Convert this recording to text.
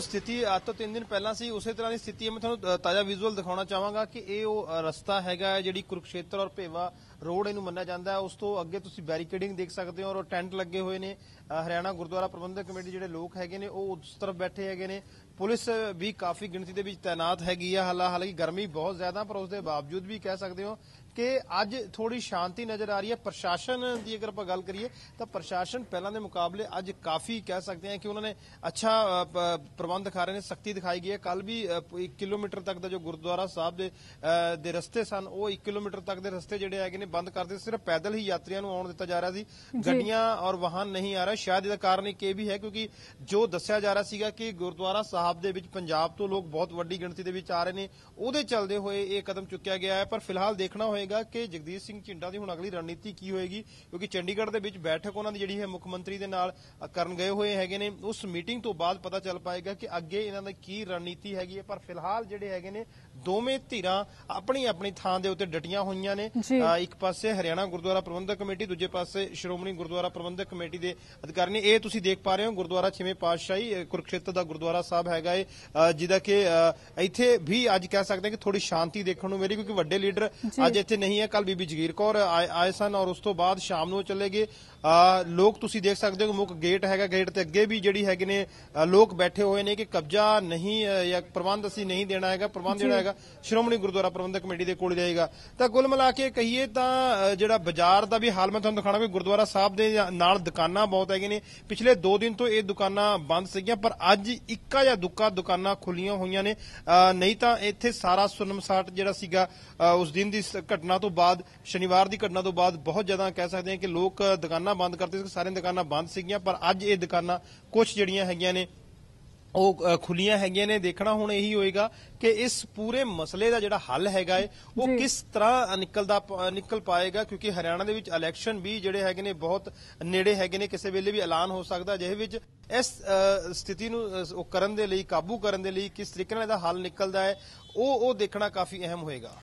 ਸਥਿਤੀ ਅੱਜ ਤੋਂ 3 ਦਿਨ ਪਹਿਲਾਂ ਸੀ, ਉਸੇ ਤਰ੍ਹਾਂ ਦੀ ਸਥਿਤੀ ਹੈ। ਮੈਂ ਤੁਹਾਨੂੰ ਤਾਜ਼ਾ ਵਿਜ਼ੂਅਲ ਦਿਖਾਉਣਾ ਚਾਹਾਂਗਾ ਕਿ ਇਹ ਉਹ ਰਸਤਾ ਹੈਗਾ ਜਿਹੜੀ ਕੁਰੂਕਸ਼ੇਤਰ ਔਰ ਭੇਵਾ ਰੋਡ ਇਹਨੂੰ ਮੰਨਿਆ ਜਾਂਦਾ ਹੈ। ਉਸ ਤੋਂ ਅੱਗੇ ਤੁਸੀਂ ਬੈਰੀਕੇਡਿੰਗ ਦੇਖ ਸਕਦੇ ਹੋ ਔਰ ਟੈਂਟ ਲੱਗੇ ਹੋਏ ਨੇ। ਹਰਿਆਣਾ ਗੁਰਦੁਆਰਾ ਪ੍ਰਬੰਧਕ ਕਮੇਟੀ ਜਿਹੜੇ ਲੋਕ ਹੈਗੇ ਨੇ, ਉਹ ਉਸ ਤਰਫ ਬੈਠੇ ਹੈਗੇ ਨੇ। ਪੁਲਿਸ ਵੀ ਕਾਫੀ ਗਿਣਤੀ ਦੇ ਵਿੱਚ ਤਾਇਨਾਤ ਹੈਗੀ ਆ। ਹਾਲਾ ਹਾਲਾਂਕਿ ਗਰਮੀ ਬਹੁਤ ਜ਼ਿਆਦਾ, ਪਰ ਉਸ ਦੇ ਬਾਵਜੂਦ ਵੀ ਕਹਿ ਸਕਦੇ ਹੋ ਕਿ ਅੱਜ ਥੋੜੀ ਸ਼ਾਂਤੀ ਨਜ਼ਰ ਆ ਰਹੀ ਹੈ। ਪ੍ਰਸ਼ਾਸਨ ਦੀ ਅਗਰ ਆਪਾਂ ਗੱਲ ਕਰੀਏ ਤਾਂ ਪ੍ਰਸ਼ਾਸਨ ਪਹਿਲਾਂ ਦੇ ਮੁਕਾਬਲੇ ਅੱਜ ਕਾਫੀ ਕਹਿ ਸਕਦੇ ਹਾਂ ਕਿ ਉਹਨਾਂ ਨੇ ਅੱਛਾ ਪ੍ਰਬੰਧ ਦਿਖਾ ਰਹੇ ਨੇ ਸਖਤੀ ਦਿਖਾਈ ਗਈ ਹੈ। ਕੱਲ ਵੀ 1 ਕਿਲੋਮੀਟਰ ਤੱਕ ਦਾ ਜੋ ਗੁਰਦੁਆਰਾ ਸਾਹਿਬ ਦੇ ਦੇ ਰਸਤੇ ਸਨ ਉਹ 1 ਕਿਲੋਮੀਟਰ ਤੱਕ ਦੇ ਰਸਤੇ ਜਿਹੜੇ ਹੈਗੇ ਨੇ ਬੰਦ ਕਰ ਦਿੱਤੇ। ਸਿਰਫ ਪੈਦਲ ਹੀ ਯਾਤਰੀਆਂ ਨੂੰ ਆਉਣ ਦਿੱਤਾ ਜਾ ਰਿਹਾ ਸੀ। ਗੱਡੀਆਂ ਔਰ ਵਾਹਨ ਨਹੀਂ ਆ ਰਹੇ। ਸ਼ਾਇਦ ਇਹਦਾ ਕਾਰਨ ਇੱਕ ਇਹ ਵੀ ਹੈ ਕਿਉਂਕਿ ਜੋ ਦੱਸਿਆ ਜਾ ਰਿਹਾ ਸੀਗਾ ਕਿ ਗੁਰਦੁਆਰਾ ਸਾਹਿਬ ਦੇ ਵਿੱਚ ਪੰਜਾਬ ਤੋਂ ਲੋਕ ਬਹੁਤ ਵੱਡੀ ਗਿਣਤੀ ਦੇ ਵਿੱਚ ਆ ਰਹੇ ਨੇ ਉਹਦੇ ਚੱਲਦੇ ਹੋਏ ਇਹ ਕਦਮ ਚੁੱਕਿਆ ਗਿਆ ਹੈ। ਪਰ ਫਿਲਹਾਲ ਦੇਖਣਾ ਹੋਏਗਾ ਕਿ ਜਗਦੀਸ਼ ਸਿੰਘ ਝਿੰਡਾ ਦੀ ਹੁਣ ਅਗਲੀ ਰਣਨੀਤੀ ਕੀ ਹੋਏਗੀ? ਕਿਉਂਕਿ ਚੰਡੀਗੜ੍ਹ ਦੇ ਵਿੱਚ ਬੈਠਕ ਉਹਨਾਂ ਦੀ ਜਿਹੜੀ ਹੈ ਮੁੱਖ ਮੰਤਰੀ ਦੇ ਨਾਲ ਕਰਨ ਗਏ ਹੋਏ ਹੈਗੇ ਨੇ। ਉਸ ਮੀਟਿੰਗ ਤੋਂ ਬਾਅਦ ਪਤਾ ਚੱਲ ਪਾਏਗਾ ਕਿ ਅੱਗੇ ਇਹਨਾਂ ਦੀ ਕੀ ਰਣਨੀਤੀ ਹੈਗੀ ਹੈ। ਪਰ ਫਿਲਹਾਲ ਜਿਹੜੇ ਹੈਗੇ ਨੇ ਦੋਵੇਂ ਧਿਰਾਂ ਆਪਣੀ ਆਪਣੀ ਥਾਂ ਦੇ ਉੱਤੇ ਡਟੀਆਂ ਹੋਈਆਂ ਨੇ। ਇੱਕ ਪਾਸੇ ਹਰਿਆਣਾ ਗੁਰਦੁਆਰਾ ਪ੍ਰਬੰਧਕ ਕਮੇਟੀ ਦੂਜੇ ਪਾਸੇ ਸ਼੍ਰੋਮਣੀ ਗੁਰਦੁਆਰਾ ਪ੍ਰਬੰਧਕ ਕਮੇਟੀ ਦੇ ਅਧਿਕਾਰੀ ਨੇ। ਇਹ ਤੁਸੀਂ ਦੇਖ ਪਾ ਰਹੇ ਹੋ ਗੁਰਦੁਆਰਾ ਛੇਵੇਂ ਪਾਤਸ਼ਾਹੀ ਕੁਰੂਕਸ਼ੇਤਰ ਦਾ ਗੁਰਦੁਆਰਾ ਸਾਹਿਬ ਹੈਗਾ ਏ। ਜਿਹਦਾ ਕਿ ਇੱਥੇ ਵੀ ਅੱਜ ਕਹਿ ਸਕਦੇ ਹਾਂ ਕਿ ਥੋੜੀ ਸ਼ਾਂਤੀ ਦੇਖਣ ਨੂੰ ਮਿਲੀ ਕਿਉਂਕਿ ਵੱਡੇ ਲੀਡਰ। ਅੱਜ ਇੱਥੇ ਨਹੀਂ ਹੈ। ਕੱਲ ਬੀਬੀ ਜਗੀਰ ਕੌਰ ਆਏ ਸਨ ਔਰ ਉਸ ਤੋਂ ਬਾਅਦ ਸ਼ਾਮ ਨੂੰ ਚਲੇ ਗਏ। ਲੋਕ ਤੁਸੀਂ ਦੇਖ ਸਕਦੇ ਹੋ ਮੁੱਖ ਗੇਟ ਹੈਗਾ। ਗੇਟ ਤੇ ਅੱਗੇ ਵੀ ਜਿਹੜੀ ਹੈਗੇ ਨੇ ਲੋਕ ਬੈਠੇ ਹੋਏ ਨੇ ਕਿ ਕਬਜ਼ਾ ਨਹੀਂ ਜਾਂ ਪ੍ਰਬੰਧ ਅਸੀਂ ਨਹੀਂ ਦੇਣਾ ਹੈਗਾ। ਪ੍ਰਬੰਧ ਜਿਹੜਾ ਹੈਗਾ ਸ਼੍ਰੋਮਣੀ ਗੁਰਦੁਆਰਾ ਪ੍ਰਬੰਧਕ ਕਮੇਟੀ ਦੇ ਕੋਲ ਜਾਏਗਾ। ਤਾਂ ਕੁੱਲ ਮਿਲਾ ਕੇ ਕਹੀਏ ਤਾਂ ਜਿਹੜਾ ਬਾਜ਼ਾਰ ਦਾ ਵੀ ਹਾਲ ਮੈਂ ਤੁਹਾਨੂੰ ਦਿਖਾਣਾ ਕਿ ਗੁਰਦੁਆਰਾ ਸਾਹਿਬ ਦੇ ਨਾਲ ਦੁਕਾਨਾਂ ਬਹੁਤ ਹੈਗੇ ਨੇ। ਪਿਛਲੇ 2 ਦਿਨ ਤੋਂ ਇਹ ਦੁਕਾਨਾਂ ਬੰਦ ਸੀਗੀਆਂ ਪਰ ਅੱਜ ਇੱਕਾ ਜਾਂ ਦੁੱਕਾ ਦੁਕਾਨਾਂ ਖੁੱਲੀਆਂ ਹੋਈਆਂ ਨੇ। ਨਹੀਂ ਤਾਂ ਇੱਥੇ ਸਾਰਾ ਸੁਨਮਸਾਟ ਜਿਹੜਾ ਸੀਗਾ ਉਸ ਦਿਨ ਦੀ ਘਟਨਾ ਤੋਂ ਬਾਅਦ ਸ਼ਨੀਵਾਰ ਦੀ ਘਟਨਾ ਤੋਂ ਬਾਅਦ ਬਹੁਤ ਜ਼ਿਆਦਾ ਕਹਿ ਸਕਦੇ ਹਾਂ ਕਿ ਲੋਕ ਦੁਕਾਨਾਂ ਬੰਦ ਕਰਦੇ ਸੀ ਸਾਰੀਆਂ ਦੁਕਾਨਾਂ ਬੰਦ ਸੀਗੀਆਂ ਪਰ ਅੱਜ ਇਹ ਦੁਕਾਨਾਂ ਕੁਝ ਜਿਹੜੀਆਂ ਹੈਗੀਆਂ ਨੇ ਉਹ ਖੁੱਲੀਆਂ ਹੈਗੀਆਂ ਨੇ ਦੇਖਣਾ ਹੁਣ ਇਹੀ ਹੋਏਗਾ ਕਿ ਇਸ ਪੂਰੇ ਮਸਲੇ ਦਾ ਜਿਹੜਾ ਹੱਲ ਹੈਗਾ ਏ ਉਹ। ਕਿਸ ਤਰ੍ਹਾਂ ਨਿਕਲਦਾ ਨਿਕਲ ਪਾਏਗਾ ਕਿਉਂਕਿ ਹਰਿਆਣਾ ਦੇ ਵਿੱਚ ਇਲੈਕਸ਼ਨ ਵੀ ਜਿਹੜੇ ਹੈਗੇ ਨੇ ਬਹੁਤ ਨੇੜੇ ਹੈਗੇ ਨੇ ਕਿਸੇ ਵੇਲੇ ਵੀ ਐਲਾਨ ਹੋ ਸਕਦਾ ਜਿਹੇ ਵਿੱਚ ਇਸ ਸਥਿਤੀ ਨੂੰ ਉਹ ਕਰਨ ਦੇ ਲਈ ਕਾਬੂ ਕਰਨ ਦੇ ਲਈ ਕਿਸ ਤਰੀਕੇ ਨਾਲ ਇਹਦਾ ਹੱਲ ਨਿਕਲਦਾ ਹੈ ਉਹ ਉਹ ਦੇਖਣਾ ਕਾਫੀ ਅਹਿਮ ਹੋਏਗਾ